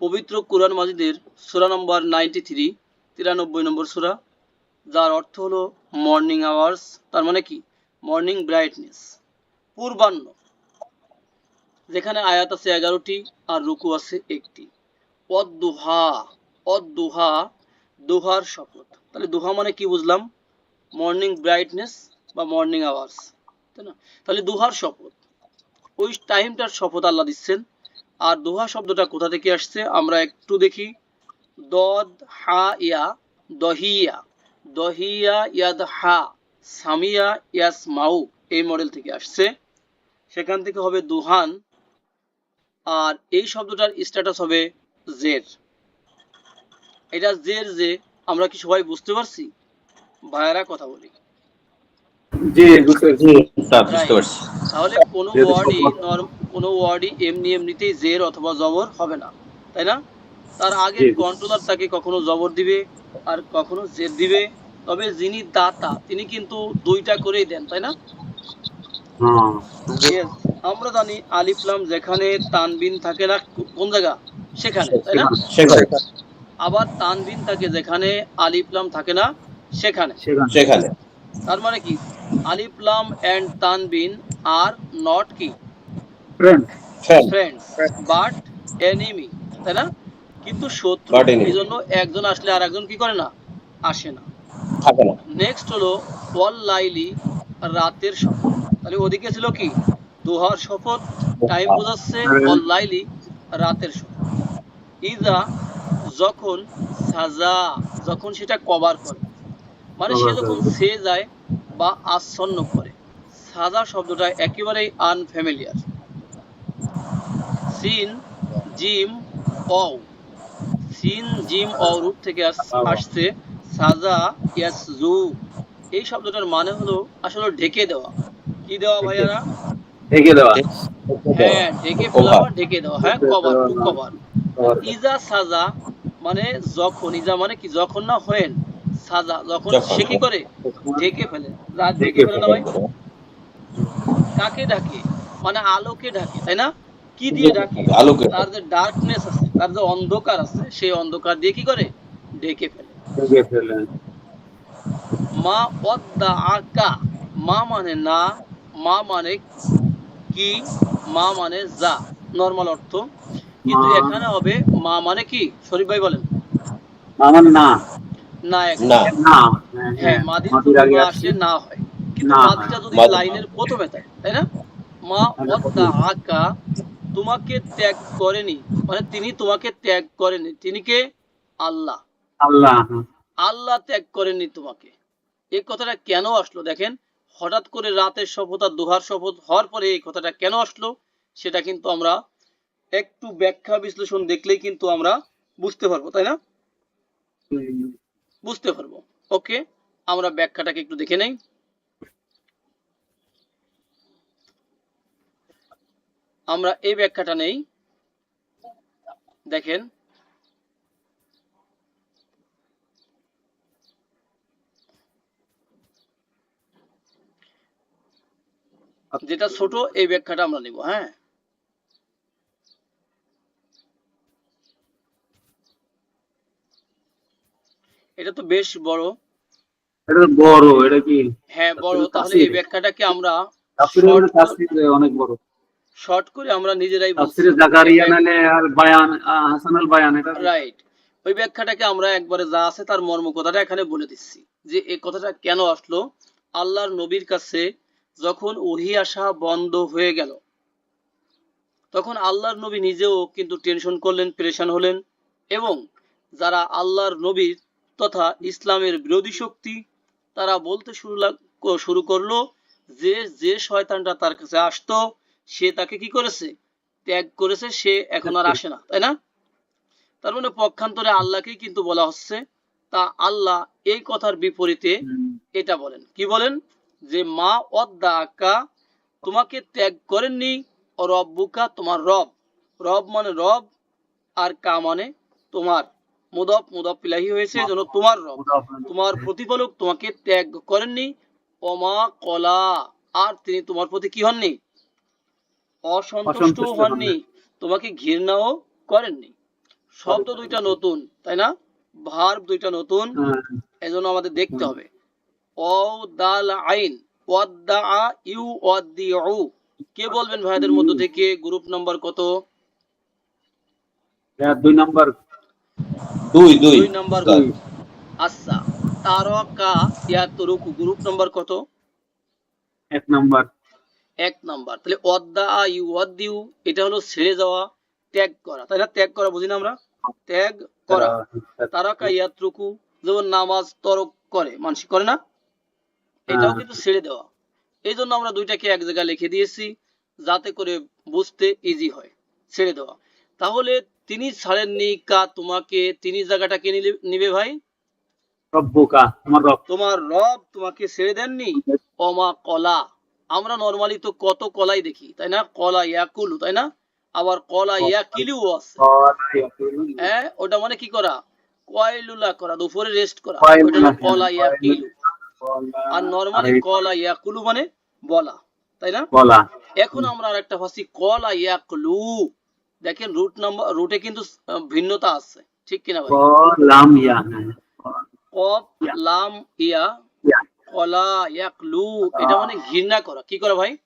পবিত্র কোরআন মাজিদের সূরা নম্বর 93 তিরানব্বই নম্বর সূরা, যার অর্থ হলো মর্নিং আওয়ার্স, তার মানে কি? Morning brightness. পূর্বাহ্ন। যেখানে আয়াত আছে এগারোটি আর রুকু আছে একটি। অদ্দুহা। অদ্দুহা দুহার শপথ। তাহলে দুহা মানে কি বুঝলাম? মর্নিং ব্রাইটনেস বা মর্নিং আওয়ার্স। তাই না। তাহলে দুহার শপথ। ওই টাইমটার শপথ আল্লাহ দিচ্ছেন। আর দোহা শব্দটা কোথা থেকে আসছে? আমরা একটু দেখি। দদ, হা, ইয়া, দহিয়া। দহিয়া, ইয়াদ, হা, সামিয়া, ইয়াস, মাউ এই মডেল থেকে আসছে। সেখান থেকে হবে দুহান। আর এই শব্দটার স্ট্যাটাস হবে জের। এটা জের যে আমরা কি সবাই বুঝতে পারছি? ভাইয়ারা কথা বলি। জি তা বুঝতে পারছি। তাহলে কোনো ওয়ার্ডই কোনো ওয়ার্ডই এমনি এমনিতেই জের অথবা জবর হবে না তাই না? তার আগে কন্ট্রোলার তাকে কখনো জবর দিবে আর কখনো জের দিবে তবে যিনি দাতা তিনি কিন্তু দুইটা করেই দেন তাই না? হ্যাঁ। আমরা জানি আলিফলাম যেখানে তানবিন থাকে না কোন জায়গা? সেখানে তাই না? আবার তানবিন থাকে যেখানে আলিফলাম থাকে না সেখানে। সেখানে। তার মানে কি? আলিফলাম এন্ড তানবিন আর নট কি? ফ্রেন্ড ফ্রেন্ডস বাট এনিমি তাই না? কিন্তু শত্রু এই জন্য একজন আসলে আর একজন কি করে না? আসে না। না। নেক্সট হলো ওয়াল লাইলি রাতের শপথ। তাহলে ওদিকে ছিল কি? দোহার শপথ টাইম বোঝাচ্ছে ওয়াল লাইলি রাতের শপথ। ইজা যখন সাজা যখন সেটা কভার করে। মানে সে যখন সে যায় বা আচ্ছন্ন করে সাজা শব্দটা একেবারেই আনফ্যামিলিয়ার সিন জিম অও। সিন জিম অ রূপ থেকে আসছে সাজা ইয়াস জু এই শব্দটার মানে হলো আসলে ঢেকে দেওয়া। কি দেওয়া ভাইয়ারা? ঢেকে দেওয়া। হ্যাঁ ঢেকে ফেলা ঢেকে দেওয়া। হ্যাঁ কভার টু কভার। ইজা সাজা মানে যখন ইজা মানে কি? যখন না হয়েন সাজা যখন। সে কি করে? ঢেকে ফেলে রাত ঢেকে ঢেকে ফেলে না ভাই? কাকে ডাকে মানে আলোকে ডাকে তাই না? কি দিয়ে ডাকে আলোকে। তার যে ডার্কনেস আছে তার যে অন্ধকার আছে সেই অন্ধকার দিয়ে কি করে? ঢেকে ফেলে। ঢেকে ফেলে। মা অদ্দা আকা মা মানে না মা মানে কি? মা মানে যা নর্মাল অর্থ। কিন্তু এখানে হবে মা মানে কি? শরীফ ভাই বলেন। আমার না না। না না। মাদির মাদির আগে পূর্ণ আসছে আসলে না হয়। কিন্তু মাদিটা যদি লাইনের প্রথমে থাকে তাই না? মা তাহলে আকা তোমাকে ত্যাগ করেনি। মানে তিনি তোমাকে ত্যাগ করেনি। তিনি কে? আল্লাহ। আল্লাহ হ্যাঁ। আল্লাহ ত্যাগ করেননি তোমাকে। এই কথাটা কেন আসলো? দেখেন হঠাৎ করে রাতের শপথ আর দোহার শপথ হওয়ার পরে এই কথাটা কেন আসলো? সেটা কিন্তু আমরা একটু ব্যাখ্যা বিশ্লেষণ দেখলেই কিন্তু আমরা বুঝতে পারব তাই না। বুঝতে পারব। ওকে, আমরা ব্যাখ্যাটাকে একটু দেখে নেই। আমরা এই ব্যাখ্যাটা নেই। দেখেন। যেটা ছোট, এই ব্যাখ্যাটা আমরা নিব হ্যাঁ? এটা তো বেশ বড়। এটা বড় এটা কি? হ্যাঁ বড়। তাহলে এই। ব্যাখ্যাটাকে আমরা অনেক বড়। শর্ট করে আমরা নিজেরাই তাফসিরে জাকারিয়া নালে আর বায়ান হাসান আল বায়ান এটা? রাইট ওই ব্যাখ্যাটাকে আমরা একবারে যা আছে তার মর্ম কথাটা এখানে বলে দিচ্ছি। যে এই কথাটা কেন আসলো? আল্লাহর নবীর কাছে যখন ওহি আসা বন্ধ হয়ে গেল তখন আল্লাহর নবী নিজেও কিন্তু টেনশন করলেন পেরেশান হলেন এবং যারা আল্লাহর নবীর তথা ইসলামের বিরোধী শক্তি, তারা বলতে শুরু শুরু করল যে যে শয়তানটা তার কাছে আসতো, সে তাকে কি করেছে? ত্যাগ করেছে, সে এখন আর আসে না, তাই না? তার মানে পক্ষান্তরে আল্লাহকেই কিন্তু বলা হচ্ছে, তা আল্লাহ এই কথার বিপরীতে এটা বলেন। কি বলেন? যে, মা অদ্দা আকা তোমাকে ত্যাগ করেননি রব্বুকা তোমার রব। রব মানে রব, আর কা মানে তোমার। মুদব মুদব পিলাহি হয়েছে যেন তোমার রব তোমার প্রতিপালক তোমাকে ত্যাগ করেননি। অমা কলা আর তিনি তোমার প্রতি কি হননি? অসন্তুষ্ট হননি। তোমাকে ঘৃণাও করেননি। শব্দ দুইটা নতুন তাই না? ভার্ব দুইটা নতুন হ্যাঁ, এজন্য আমাদের দেখতে হবে। ও দাল আইন ওয়াদ্দা ইউ ওয়াদ্দিউ কে বলবেন ভাইদের মধ্য থেকে? গ্রুপ নাম্বার কত? দুই নম্বর। দুই দুই। নাম্বার। গ্রুপ আচ্ছা তারকা ইয়াতরুকু গ্রুপ নাম্বার কত? এক নম্বর। এক নাম্বার। তাহলে অদ্দা ইউ অদ্দিউ এটা হলো ছেড়ে যাওয়া ত্যাগ করা। তাই না ত্যাগ করা বুঝি না আমরা? ত্যাগ করা। তারাকা ইয়াত্রুকু যেমন নামাজ তরক করে মানুষ করে না? এটাও হ্যাঁ। কিন্তু ছেড়ে দেওয়া। এই জন্য আমরা দুইটাকে এক জায়গায় লিখে দিয়েছি যাতে করে বুঝতে ইজি হয়। ছেড়ে দেওয়া। তাহলে তিনি ছাড়েননি কা তোমাকে? তিনি জায়গাটাকে নিলে- নিবে ভাই? রব্বুকা আমার রব। তোমার রব তোমাকে ছেড়ে দেননি? অমা কলা। আমরা নরমালি তো কত কলাই দেখি তাই না? কলা ইয়াকুলু তাই না? আবার কলা ইয়াকিলু আছে। হ্যাঁ ওটা মানে কি করা? কয়লুলা করা দুপুরে রেস্ট করা। ওটা কলা ইয়াকিলু। আর নরমালি কলা ইয়াকুলু মানে বলা তাই না? বলা। এখন আমরা আরেকটা ভাষি কলা ইয়াকলু। দেখেন রুট নাম্বার রুটে কিন্তু ভিন্নতা আছে। ঠিক কিনা ভাই? লাম ইয়া হ্যাঁ। কফ লাম ইয়া। কলা ইয়াকলু এটা মানে ঘৃণা করা। কি করা ভাই?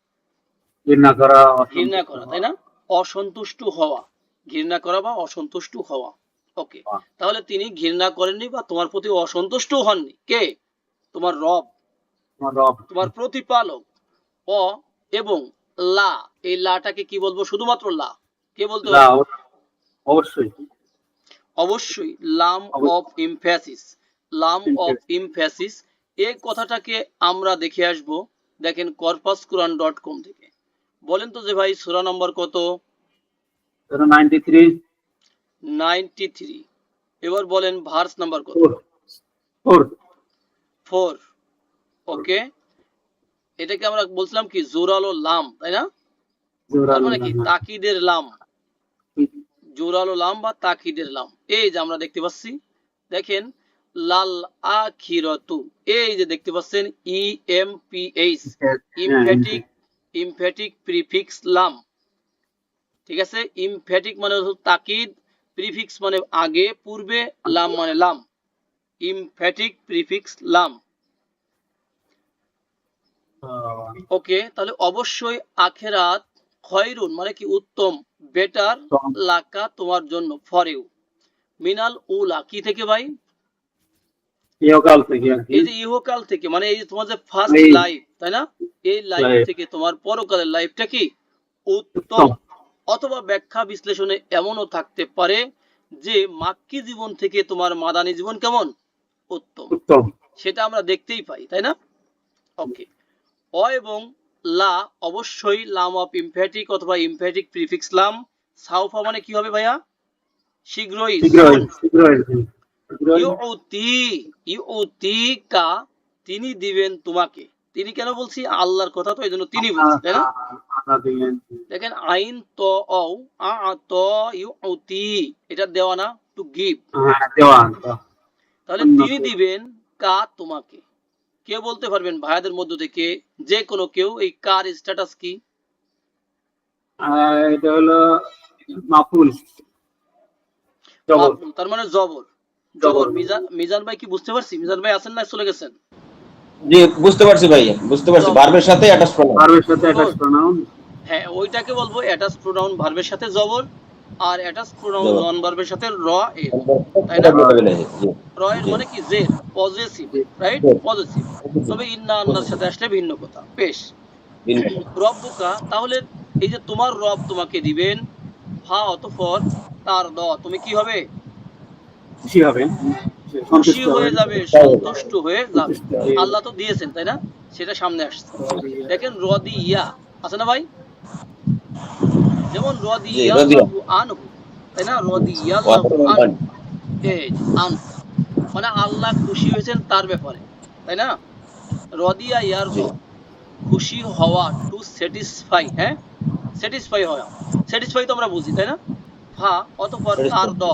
ঘৃণা করা ঘৃণা করা তাই না? অসন্তুষ্ট হওয়া। ঘৃণা করা বা অসন্তুষ্ট হওয়া। ওকে। হ্যাঁ। তাহলে তিনি ঘৃণা করেননি বা তোমার প্রতি অসন্তুষ্ট হননি। কে? তোমার রব। তোমার প্রতিপালক। অ এবং লা। এই লাটাকে কি বলব? শুধুমাত্র লা। কে বলতে অবশ্যই। অবশ্যই লাম অফ ইমফ্যাসিস লাম অফ ইমফ্যাসিস এই কথাটাকে আমরা দেখে আসব দেখেন কর্পাস কোরআন ডট কম থেকে। বলেন তো যে ভাই সূরা নম্বর কত? নাইনটি থ্রি নাইনটি থ্রি এবার বলেন ভার্স নাম্বার কত? ফোর ওকে এটাকে আমরা বলছিলাম কি জোরালো লাম তাই না? তার মানে কি তাকিদের লাম। জোরালো লাম বা তাকিদের লাম। এই যে আমরা দেখতে পাচ্ছি দেখেন লাল আখিরতু। এই যে দেখতে পাচ্ছেন E M P H emphatic emphatic prefix লাম। ঠিক আছে? ইমফ্যাটিক মানে তাকিদ প্রিফিক্স মানে আগে পূর্বে লাম মানে লাম। ইমফ্যাটিক প্রিফিক্স লাম। ওকে তাহলে অবশ্যই আখেরাত খয়রুন মানে কি উত্তম বেটার লাকা তোমার জন্য ফর ইউ মিনাল উলা কি থেকে ভাই? ইহকাল থেকে এই যে ইহকাল থেকে মানে এই তোমার যে ফার্স্ট লাইফ তাই না? এই লাইফ থেকে তোমার পরকালের লাইফটা কি? উত্তম। অথবা ব্যাখ্যা বিশ্লেষণে এমনও থাকতে পারে যে মাক্কি জীবন থেকে তোমার মাদানী জীবন কেমন? উত্তম। উত্তম। সেটা আমরা দেখতেই পাই তাই না? ওকে অ এবং লা অবশ্যই লাম অফ ইমফ্যাটিক অথবা ইমফ্যাটিক প্রিফিক্স লাম। সাউফা মানে কি হবে ভাইয়া? শীঘ্রই। কা তিনি দিবেন তোমাকে। তিনি কেন বলছি? আল্লাহর কথা তো এই জন্য তিনি বলছি তাই না? দেখেন আইন ত ও আ ত ইউতি এটা দেওয়া না টু গিভ হ্যাঁ তাহলে তিনি দিবেন কা তোমাকে। কে বলতে পারবেন ভাইয়াদের মধ্য থেকে যে কোনো কেউ এই কার স্ট্যাটাস কি? এটা হলো মাফুল। জবর। তার মানে জবর। জবর। মিজান মিজান ভাই কি বুঝতে পারছি? মিজান ভাই আছেন না চলে গেছেন? জি বুঝতে পারছি ভাই বুঝতে পারছি। বার্বের সাথে অ্যাটাচ প্রোনাউন ভার্বের সাথে অ্যাটাচ প্রনাউন হ্যাঁ ওইটাকে বলব অ্যাটাচ প্রোনাউন ভার্বের সাথে জবর। আর অ্যাটাচ প্রোনাউন। নন ভার্বের সাথে র এর তাই না? বলতে গেলে জি র এর মানে কি? জে পজিটিভ রাইট জি। পজিটিভ তবে ইন্না আন্নার সাথে আসলে ভিন্ন কথা। বেশ। ভিন্ন। রব্বুকা তাহলে এই যে তোমার রব তোমাকে দিবেন ফা অতঃপর তার দ তুমি কি হবে? খুশি হবে। খুশি সন্তুষ্ট হয়ে যাবে সন্তুষ্ট হয়ে যাবে। আল্লাহ তো দিয়েছেন তাই না? সেটা সামনে আসছে। দেখেন রদি ইয়া আছে না ভাই? যেমন রদি জি, ইয়া রদিয়া। আনহু তাই না? রদি আনহু এই আন মানে আল্লাহ খুশি হয়েছেন তার ব্যাপারে তাই না? রদিয়া ইয়ার খুশি হওয়া টু স্যাটিসফাই হ্যাঁ? স্যাটিসফাই হওয়া। স্যাটিসফাই তো আমরা বুঝি তাই না? অতঃপর তার দ।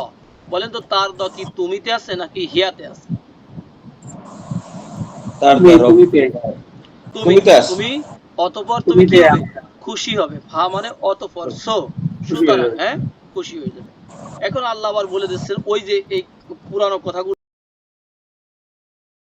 বলেন তো তার দ কি তুমিতে আছে নাকি হিয়াতে আছে? তার তুমিতে। তুমি তুমি অতঃপর তুমি কি আছে। খুশি হবে। ফা মানে অতপর সো সুতরাং হ্যাঁ খুশি হয়ে যাবে। এখন আল্লাহ আবার বলে দিচ্ছেন ওই যে এই পুরানো কথাগুলো